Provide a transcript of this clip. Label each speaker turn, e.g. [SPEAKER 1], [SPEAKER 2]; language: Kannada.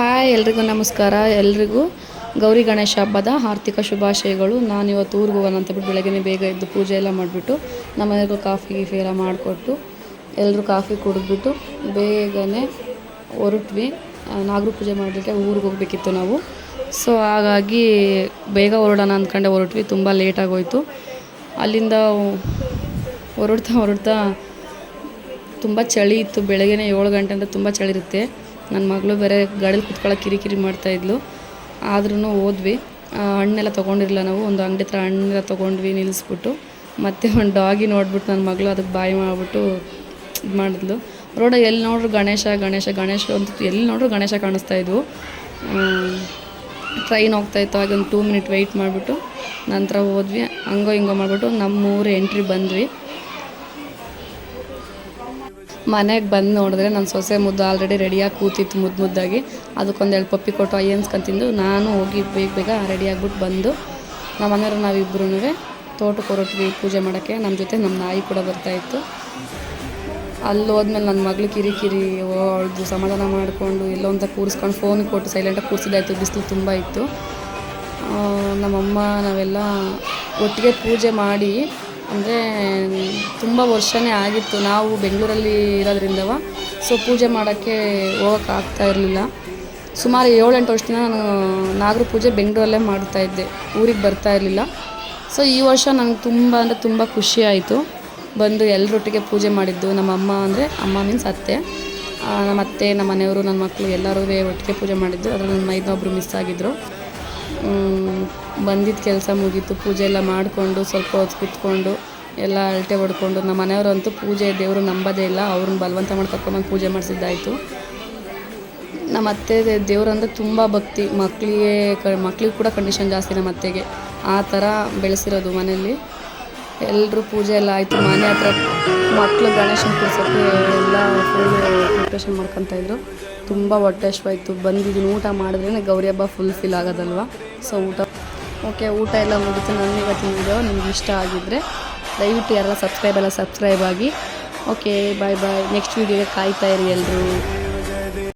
[SPEAKER 1] ಹಾಯ್, ಎಲ್ರಿಗೂ ನಮಸ್ಕಾರ. ಎಲ್ರಿಗೂ ಗೌರಿ ಗಣೇಶ ಹಬ್ಬದ ಆರ್ಥಿಕ ಶುಭಾಶಯಗಳು. ನಾನು ಇವತ್ತು ಊರಿಗೆ ಹೋಗೋಣ ಅಂತ ಬಿಟ್ಟು ಬೆಳಗ್ಗೆ ಬೇಗ ಎದ್ದು ಪೂಜೆ ಎಲ್ಲ ಮಾಡಿಬಿಟ್ಟು ನಮ್ಮನೆಗೂ ಕಾಫಿ, ಗೀಫಿ ಎಲ್ಲ ಮಾಡಿಕೊಟ್ಟು ಎಲ್ಲರೂ ಕಾಫಿ ಕುಡಿದ್ಬಿಟ್ಟು ಬೇಗನೆ ಹೊರಟ್ವಿ. ನಾಗರ ಪೂಜೆ ಮಾಡಲಿಕ್ಕೆ ಊರಿಗೆ ಹೋಗಬೇಕಿತ್ತು ನಾವು. ಸೊ ಹಾಗಾಗಿ ಬೇಗ ಹೊರಡೋಣ ಅಂದ್ಕೊಂಡೆ ಹೊರಟ್ವಿ. ತುಂಬ ಲೇಟಾಗೋಯಿತು ಅಲ್ಲಿಂದ ಹೊರಡ್ತಾ ಹೊರಡ್ತಾ ತುಂಬ ಚಳಿ ಇತ್ತು. ಬೆಳಗ್ಗೆ ಏಳು ಗಂಟೆ ಅಂದರೆ ತುಂಬ ಚಳಿ ಇರುತ್ತೆ. ನನ್ನ ಮಗಳು ಬೇರೆ ಗಾಡೀಲಿ ಕುತ್ಕೊಳ್ಳೋ ಕಿರಿಕಿರಿ ಮಾಡ್ತಾಯಿದ್ಲು ಆದ್ರೂ ಹೋದ್ವಿ. ಹಣ್ಣೆಲ್ಲ ತೊಗೊಂಡಿರಲಿಲ್ಲ ನಾವು. ಒಂದು ಅಂಗಡಿ ಹತ್ರ ಹಣ್ಣೆಲ್ಲ ತೊಗೊಂಡ್ವಿ, ನಿಲ್ಲಿಸ್ಬಿಟ್ಟು. ಮತ್ತೆ ಒಂದು ಡಾಗಿ ನೋಡ್ಬಿಟ್ಟು ನನ್ನ ಮಗಳು ಅದಕ್ಕೆ ಬಾಯಿ ಮಾಡಿಬಿಟ್ಟು ಇದು ಮಾಡಿದ್ಲು. ರೋಡ ಎಲ್ಲಿ ನೋಡ್ರು ಗಣೇಶ ಗಣೇಶ ಗಣೇಶ ಅಂತ ಎಲ್ಲಿ ನೋಡ್ರು ಗಣೇಶ ಕಾಣಿಸ್ತಾ ಇದ್ವು. ಟ್ರೈನ್ ಹೋಗ್ತಾಯಿತ್ತು ಹಾಗೆ ಒಂದು ಟೂ ಮಿನಿಟ್ ವೆಯ್ಟ್ ಮಾಡಿಬಿಟ್ಟು ನಂತರ ಹೋದ್ವಿ. ಹಂಗೋ ಹಿಂಗೋ ಮಾಡಿಬಿಟ್ಟು ನಮ್ಮೂರು ಎಂಟ್ರಿ ಬಂದ್ವಿ. ಮನೆಗೆ ಬಂದು ನೋಡಿದ್ರೆ ನನ್ನ ಸೊಸೆ ಮುದ್ದು ಆಲ್ರೆಡಿ ರೆಡಿಯಾಗಿ ಕೂತಿತ್ತು ಮುದ್ದು ಮುದ್ದಾಗಿ. ಅದಕ್ಕೊಂದೆರಡು ಪಪ್ಪಿ ಕೊಟ್ಟು ತಿಂದು ನಾನು ಹೋಗಿ ಬೇಗ ಬೇಗ ರೆಡಿ ಆಗ್ಬಿಟ್ಟು ಬಂದು ನಮ್ಮ ಮನೆಯವರು ನಾವಿಬ್ಬರೂ ತೋಟಕ್ಕೆ ಹೊರಟ್ವಿ ಪೂಜೆ ಮಾಡೋಕ್ಕೆ. ನಮ್ಮ ಜೊತೆ ನಮ್ಮ ನಾಯಿ ಕೂಡ ಬರ್ತಾಯಿತ್ತು ಅಲ್ಲಿ ಹೋದ್ಮೇಲೆ ನನ್ನ ಮಗಳು ಕಿರಿಕಿರಿ ಅವಳದು ಸಮಾಧಾನ ಮಾಡಿಕೊಂಡು ಎಲ್ಲೋ ಅಂತ ಕೂರಿಸ್ಕೊಂಡು ಫೋನ್ ಕೊಟ್ಟು ಸೈಲೆಂಟಾಗಿ ಕೂರಿಸಿದಾಯ್ತು ಬಿಸಿಲು ತುಂಬ ಇತ್ತು. ನಮ್ಮಮ್ಮ ನಾವೆಲ್ಲ ಒಟ್ಟಿಗೆ ಪೂಜೆ ಮಾಡಿ ಅಂದರೆ, ತುಂಬ ವರ್ಷನೇ ಆಗಿತ್ತು. ನಾವು ಬೆಂಗಳೂರಲ್ಲಿ ಇರೋದ್ರಿಂದವ ಸೊ ಪೂಜೆ ಮಾಡೋಕ್ಕೆ ಹೋಗೋಕ್ಕಾಗ್ತಾ ಇರಲಿಲ್ಲ. ಸುಮಾರು ಏಳೆಂಟು ವರ್ಷದಿಂದ ನಾನು ನಾಗರ ಪೂಜೆ ಬೆಂಗಳೂರಲ್ಲೇ ಮಾಡ್ತಾ ಇದ್ದೆ. ಊರಿಗೆ ಬರ್ತಾ ಇರಲಿಲ್ಲ. ಸೊ ಈ ವರ್ಷ ನನಗೆ ತುಂಬ ಅಂದರೆ ತುಂಬ ಖುಷಿ ಆಯಿತು. ಬಂದು ಎಲ್ಲರೊಟ್ಟಿಗೆ ಪೂಜೆ ಮಾಡಿದ್ದು ನಮ್ಮ ಅಮ್ಮ ಅಂದರೆ, ಅಮ್ಮ ಮೀನ್ಸ್ ಅತ್ತೆ. ನಮ್ಮ ಅತ್ತೆ, ನಮ್ಮ ಮನೆಯವರು, ನನ್ನ ಮಕ್ಕಳು ಎಲ್ಲರೂ ಒಟ್ಟಿಗೆ ಪೂಜೆ ಮಾಡಿದ್ದು. ಅದರಲ್ಲಿ ನನ್ನ ಮೈದೊಬ್ಬರು ಮಿಸ್ ಆಗಿದ್ದರು ಬಂದಿದ್ದ ಕೆಲಸ ಮುಗೀತು. ಪೂಜೆ ಎಲ್ಲ ಮಾಡಿಕೊಂಡು, ಸ್ವಲ್ಪ ಹೊತ್ತು ಕುತ್ಕೊಂಡು, ಎಲ್ಲ ಅಳತೆ ಹೊಡ್ಕೊಂಡು, ನಮ್ಮ ಮನೆಯವರಂತೂ ಪೂಜೆ ದೇವರು ನಂಬೋದೇ ಇಲ್ಲ. ಅವ್ರನ್ನ ಬಲವಂತ ಮಾಡಿ ಕರ್ಕೊಂಬಂದು ಪೂಜೆ ಮಾಡಿಸಿದ್ದಾಯಿತು. ನಮ್ಮ ಅತ್ತೆ ದೇವರಂದ್ರೆ ತುಂಬ ಭಕ್ತಿ. ಮಕ್ಕಳಿಗೆ ಕ, ಮಕ್ಳಿಗೆ ಕೂಡ ಕಂಡೀಷನ್ ಜಾಸ್ತಿ ನಮ್ಮ ಅತ್ತೆಗೆ. ಆ ಥರ ಬೆಳೆಸಿರೋದು ಮನೆಯಲ್ಲಿ. ಎಲ್ಲರೂ ಪೂಜೆ ಎಲ್ಲ ಆಯಿತು. ಮನೆ ಹತ್ರ ಮಕ್ಕಳು ಗಣೇಶನ ಕೂರ್ಸೋಕ್ಕೆ ಎಲ್ಲ ಫುಲ್ ಪ್ರಿಪ್ರೇಷನ್ ಇದ್ರು. ತುಂಬ ಹೊಟ್ಟೆ ಹಶ್ವಾಯ್ತು ಬಂದಿದ್ದೀನಿ. ಊಟ ಮಾಡಿದ್ರೇ ಗೌರಿ ಹಬ್ಬ ಫುಲ್ ಫಿಲ್ ಆಗೋದಲ್ವ? ಸೊ ಊಟ. ಓಕೆ ಊಟ ಎಲ್ಲ ಮುಗಿತು. ಇವತ್ತಿನ ವಿಡಿಯೋ ನಿಮ್ಗೆ ಇಷ್ಟ ಆಗಿದ್ದರೆ ದಯವಿಟ್ಟು ಯಾರೆಲ್ಲ ಸಬ್ಸ್ಕ್ರೈಬ್ ಎಲ್ಲ ಸಬ್ಸ್ಕ್ರೈಬ್ ಆಗಿ. ಓಕೆ ಬಾಯ್ ಬಾಯ್ ನೆಕ್ಸ್ಟ್ ವೀಡಿಯೋಗೆ ಕಾಯ್ತಾ ಇರಿ ಎಲ್ಲರೂ